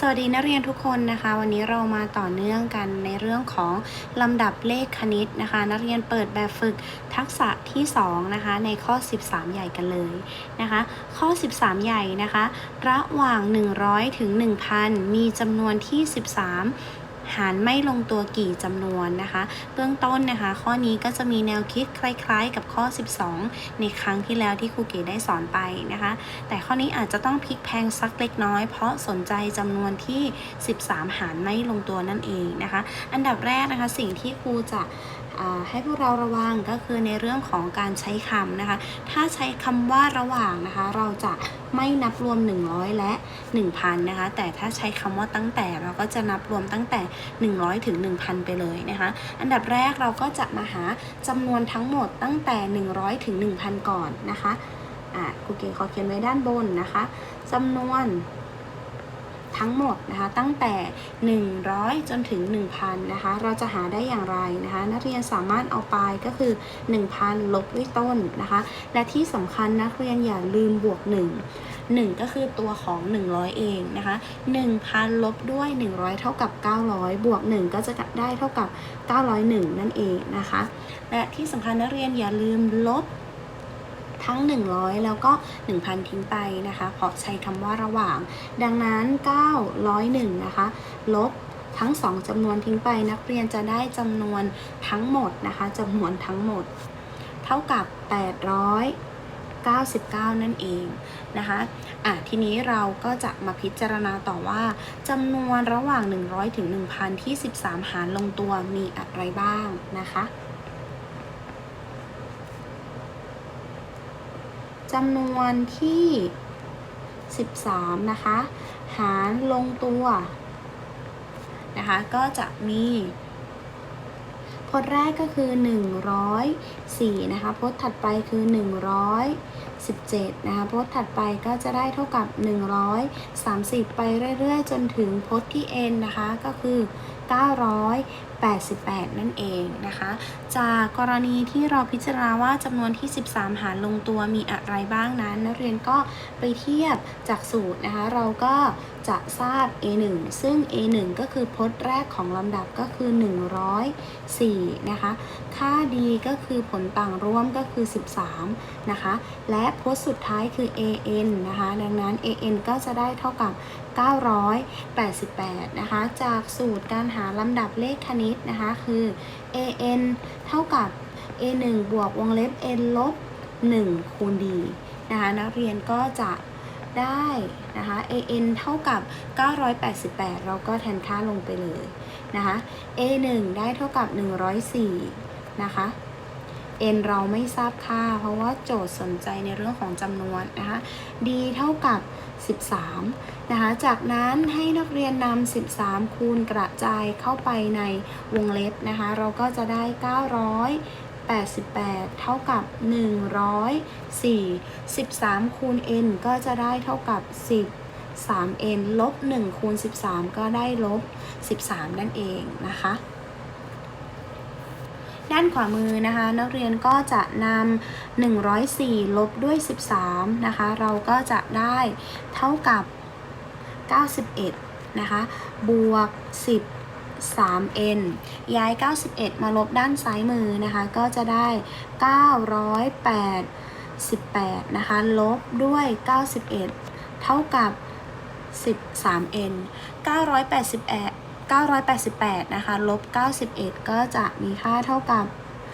สวัสดีนักเรียนทุกคนนะคะ วันนี้เรามาต่อเนื่องกันในเรื่องของลำดับเลขคณิตนะคะ นักเรียนเปิดแบบฝึกทักษะที่2นะคะในข้อ 13 ใหญ่กันเลยนะคะ ข้อ 13 ใหญ่นะคะ ระหว่าง 100 ถึง 1,000 มีจำนวนที่ 13 หารไม่ลงตัวกี่จำนวนนะคะ เบื้องต้นนะคะ ข้อนี้ก็จะมีแนวคิดคล้าย ๆ กับข้อ 12 ในครั้งที่แล้วที่ครูเก๋ได้สอนไปนะคะ แต่ข้อนี้อาจจะต้องพลิกแพงสักเล็กน้อย เพราะสนใจจำนวนที่ 13 หารไม่ลงตัวนั่นเองนะคะ อันดับแรกนะคะสิ่งที่ครูจะ ให้พวกเราระวังก็คือในเรื่องของการใช้คำนะคะ ถ้าใช้คำว่าระหว่างนะคะ เราจะไม่นับรวม 100 และ 1,000 นะคะ แต่ถ้าใช้คำว่าตั้งแต่เราก็จะนับรวมตั้งแต่ 100 ถึง 1,000 ไปเลยนะคะ อันดับแรกเราก็จะมาหาจำนวนทั้งหมดตั้งแต่ 100 ถึง 1,000 ก่อนนะคะอ่าครูเก๋ขอเขียนไว้ด้านบนนะคะจำนวน ทั้งหมดนะคะตั้งแต่ 100 จนถึง 1,000นะคะเราจะหาได้อย่างไรนะคะนักเรียนสามารถเอาไปก็คือ 1,000 ลบด้วยต้นนะคะและที่สำคัญนักเรียนอย่าลืมบวก 1 1 ก็คือตัวของ 100 เองนะคะ1,000 ลบด้วย 100 เท่ากับ 900 บวก 1 ก็จะได้เท่ากับ 901 นั่นเองนะคะและที่สำคัญนักเรียนอย่าลืมลบ ทั้ง 100 แล้วก็ 1,000 ทิ้งไปนะคะ เพราะใช้คำว่าระหว่าง ดังนั้น 901 นะคะ ลบทั้ง 2จำนวนทิ้งไป นักเรียนจะได้จำนวนทั้งหมดนะคะจำนวนทั้งหมด เท่ากับ 899 นั่นเองนะคะอะทีนี้เราก็จะมาพิจารณาต่อว่าจำนวนระหว่าง 100 ถึง 1,000 ที่ 13 หารลงตัวมีอะไรบ้างนะคะ จำนวนที่ 13 นะคะ หารลงตัวนะคะ ก็จะมีพจน์แรกก็คือ 104 นะคะพจน์ถัดไปคือ 117 นะคะพจน์ถัดไปก็จะได้เท่ากับ 130 ไปเรื่อยๆ จนถึงพจน์ที่ n นะคะ ก็คือ 988 นั่นเองนะคะ จากกรณีที่เราพิจารณาว่าจำนวนที่ 13 หารลงตัวมีอะไรบ้างนั้น นักเรียนก็ไปเทียบจากสูตรนะคะ เราก็จะทราบ a1 ซึ่ง a1 ก็คือพจน์แรกของลำดับก็คือ 104 นะคะ ค่า d ก็คือผลต่างร่วมก็คือ 13 นะคะ และพจน์สุดท้ายคือ an นะคะ ดังนั้น an ก็จะได้เท่ากับ 988 นะคะ จากสูตรการหาลำดับเลขคณิตนะคะ คือ an เท่ากับ a1 บวกวงเล็บ n ลบ 1 คูณ d นะคะนักเรียนก็จะได้นะคะ an เท่ากับ 988 เราก็แทนค่าลงไปเลยนะคะ a1 ได้เท่ากับ 104 นะคะ n เราไม่ทราบค่า เพราะว่าโจทย์สนใจในเรื่องของจำนวนนะคะ d เท่ากับ 13 นะคะ จากนั้นให้นักเรียนนำ 13 คูณกระจายเข้าไปในวงเล็บนะคะ เราก็จะได้988 เท่ากับ 104 13 คูณ n ก็จะได้เท่ากับ 10 3n ลบ1คูณ 13 ก็ได้ลบ 13 นั่นเองนะคะ ด้านขวามือนะคะ นักเรียนก็จะนำ104 ลบด้วย 13 นะคะ เราก็จะได้เท่ากับ 91 นะคะ บวก 10 3n ย้าย 91 มาลบด้านซ้ายมือนะคะ ก็จะได้988นะคะ ลบด้วย 91 เท่ากับ 13n 988 988 นะคะ ลบ 91 ก็จะมีค่าเท่ากับ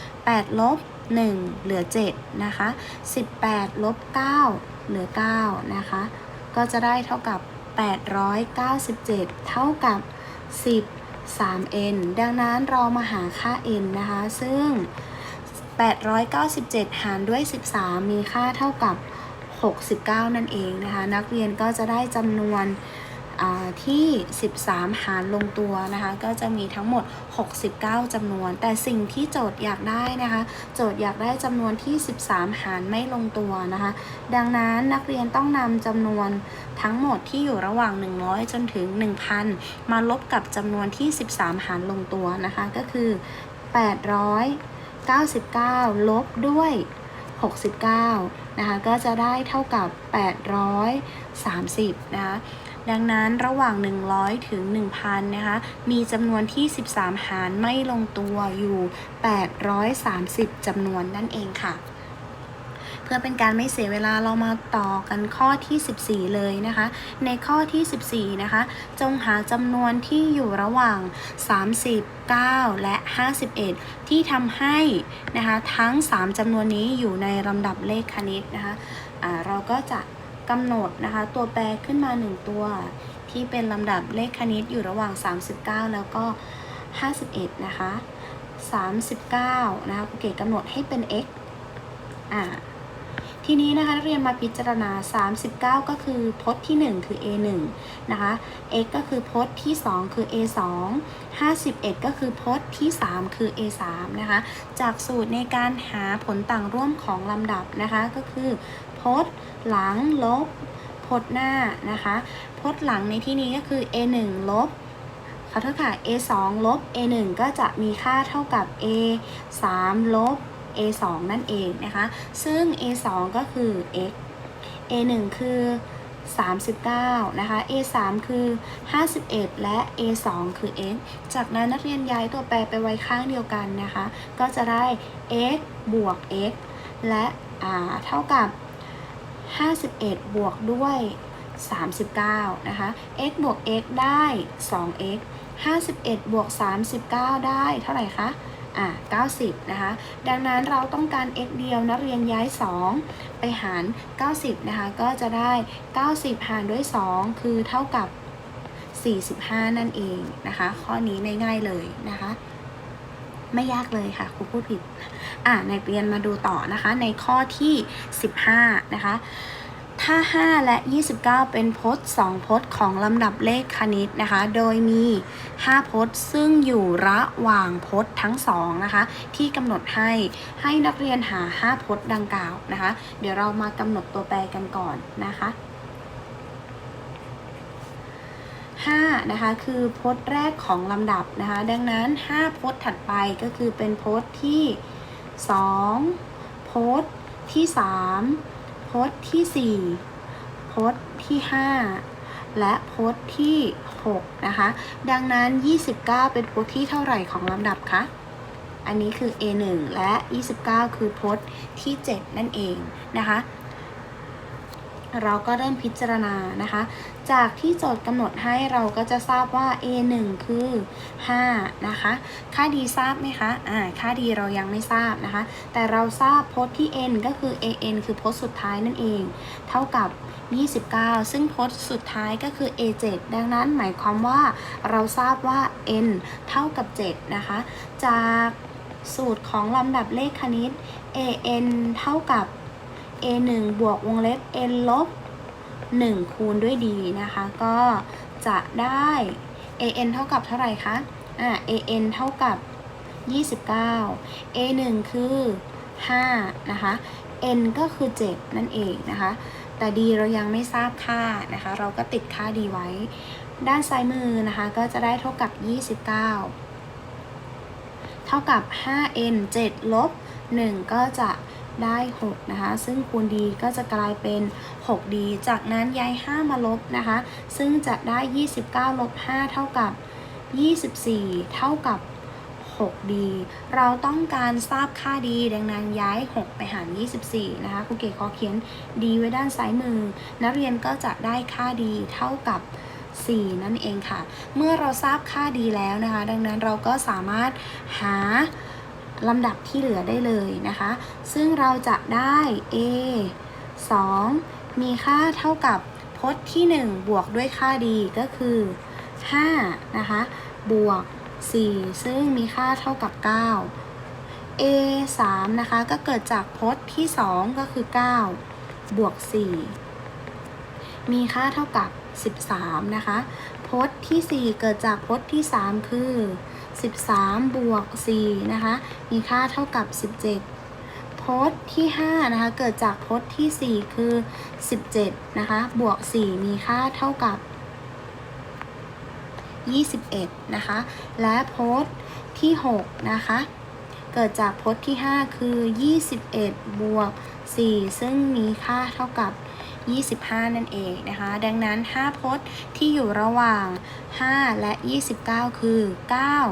8 ลบ 1 เหลือ 7 นะคะ 18 ลบ 9 เหลือ 9 นะคะ ก็จะได้เท่ากับ 897 เท่ากับ 10 3n ดังนั้นเรามาหาค่า n นะคะ ซึ่ง 897 หารด้วย 13 มีค่าเท่ากับ 69 นั่นเองนะคะ นักเรียนก็จะได้จำนวน ที่ 13 หารลงตัวนะคะ ก็จะมีทั้งหมด 69จำนวน แต่สิ่งที่โจทย์อยากได้นะคะ โจทย์อยากได้จำนวนที่ 13 หารไม่ลงตัวนะคะ ดังนั้นนักเรียนต้องนำจำนวนทั้งหมดที่อยู่ระหว่าง 100 จนถึง 1,000 มาลบกับจำนวนที่ 13 หารลงตัวนะคะ ก็คือ 899 ลบด้วย 69 นะคะ ก็จะได้เท่ากับ 830 นะคะ ดังนั้นระหว่าง 100 ถึง 1,000 นะคะ มีจำนวนที่ 13 หารไม่ลงตัวอยู่ 830 จำนวนนั่นเองค่ะเพื่อเป็นการไม่เสียเวลาเรามาต่อกันข้อที่ 14 เลยนะคะ ในข้อที่ 14 นะคะ จงหาจำนวนที่อยู่ระหว่าง 39 และ 51 ที่ทำให้นะคะทั้ง 3จำนวนนี้อยู่ในลำดับเลขคณิตนะคะะเราก็จะ กำหนดนะคะ ตัวแปรขึ้นมา 1 ตัว ที่เป็นลำดับเลขคณิตอยู่ระหว่าง 39 แล้วก็ 51 นะคะ 39 นะคะครูเกศกำหนดให้เป็น x อ่าทีนี้นะคะนักเรียนมาพิจารณา 39 ก็คือพจน์ที่ 1 คือ a 1 นะคะ x ก็คือพจน์ที่ 2 คือ a 2 51 ก็คือพจน์ที่ 3 คือ a 3 นะคะ จากสูตรในการหาผลต่างร่วมของลำดับนะคะ ก็คือ พจน์ หลังลบ พจน์หน้านะคะ พจน์หลังในที่นี้ก็คือ a 1ลบขอโทษค่ะ a 2ลบ a 1ก็จะมีค่าเท่ากับ a 3ลบ a 2นั่นเองนะคะ ซึ่ง a 2ก็คือ x a 1คือ 39 นะคะ a 3คือ 51 และ a 2คือ x จากนั้นนักเรียนย้ายตัวแปรไปไว้ข้างเดียวกันนะคะ ก็จะได้ x บวก x และเท่ากับ 51 บวกด้วย 39 นะคะ x บวก x ได้ 2x 51 บวก 39 ได้เท่าไหร่คะอะ90 นะคะ ดังนั้นเราต้องการ x เดียวนักเรียนย้าย 2 ไปหาร 90 นะคะ ก็จะได้ 90 หารด้วย 2 คือเท่ากับ 45 นั่นเองนะคะ ข้อนี้ง่ายเลยนะคะ ไม่ยากเลยค่ะครูพูดผิดอะในเรียนมาดูต่อนะคะ ในข้อที่ 15 นะคะ ถ้า 5 และ 29 เป็นพจน์ 2 พจน์ของลำดับเลขคณิตนะคะ โดยมี 5 พจน์ซึ่งอยู่ระหว่างพจน์ทั้ง 2 นะคะ ที่กำหนดให้ให้นักเรียนหา 5 พจน์ดังกล่าวนะคะ เดี๋ยวเรามากำหนดตัวแปรกันก่อนนะคะ 5นะคะคือพจน์แรกของลำดับนะคะ ดังนั้น5พจน์ถัดไปก็คือเป็นพจน์ที่2พจน์ที่3พจน์ที่4พจน์ที่ 5 และพจน์ที่ 6 นะคะ ดังนั้น 29 เป็นพจน์ที่เท่าไหร่ของลำดับคะอันนี้คือ A1 และ 29 คือพจน์ที่ 7 นั่นเองนะคะ เราก็เริ่มพิจารณานะคะ จากที่โจทย์กำหนดให้เราก็จะทราบว่า A1 คือ 5 นะคะ ค่าดีทราบไหมคะอ่าค่าดีเรายังไม่ทราบนะคะ แต่เราทราบพจน์ที่ n ก็คือ an คือพจน์สุดท้ายนั่นเอง เท่ากับ 29 ซึ่งพจน์สุดท้ายก็คือ a7 ดังนั้นหมายความว่าเราทราบว่า n เท่ากับ 7 นะคะ จากสูตรของลำดับเลขคณิต an เท่ากับ a 1บวกวงเล็บ n ลบ 1 คูณด้วย d นะคะ ก็จะได้ an เท่ากับเท่าไหร่คะอ่า an เท่ากับ 29 a 1คือ 5 นะคะ n ก็คือ 7 นั่นเองนะคะ แต่ d เรายังไม่ทราบค่านะคะ เราก็ติดค่า d ไว้ ด้านซ้ายมือนะคะ ก็จะได้เท่ากับ 29 เท่ากับ 5n 7 ลบ 1 ก็จะ ได้ 6 นะคะ ซึ่งคูณ d ก็จะกลายเป็น 6d จากนั้นย้าย 5 มาลบนะคะ ซึ่งจะได้ 29ลบ5เท่ากับ 24 เท่ากับ 6d เราต้องการทราบค่า d ดังนั้นย้าย 6 ไปหาร 24 นะคะครูเก๋ขอเขียน d ไว้ด้านซ้ายมือ นักเรียนก็จะได้ค่า d เท่ากับ 4 นั่นเองค่ะ เมื่อเราทราบค่า d แล้วนะคะ ดังนั้นเราก็สามารถหา ลำดับที่เหลือได้เลยนะคะ ซึ่งเราจะได้ a 2 มีค่าเท่ากับพจน์ที่ 1 บวกด้วยค่า d ก็คือ 5 นะคะ บวก 4 ซึ่งมีค่าเท่ากับ 9 a 3นะคะ ก็เกิดจากพจน์ที่ 2 ก็คือ 9 บวก 4 มีค่าเท่ากับ 13 นะคะ พจน์ที่ 4 เกิดจากพจน์ที่ 3 คือ 13 บวก 4 นะคะ มีค่าเท่ากับ 17พจน์ที่ 5 นะคะ เกิดจากโพจน์ที่ 4 คือ 17 นะคะ บวก 4 มีค่าเท่ากับ 21 นะคะ และโพจน์ที่ 6 นะคะ เกิดจากโพจน์ที่ 5 คือ 21 บวก 4 ซึ่งมีค่าเท่ากับ 25 นั่นเองนะคะ ดังนั้น 5 พจน์ที่อยู่ระหว่าง 5 และ 29 คือ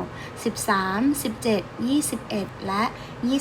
9 13 17 21 และ 20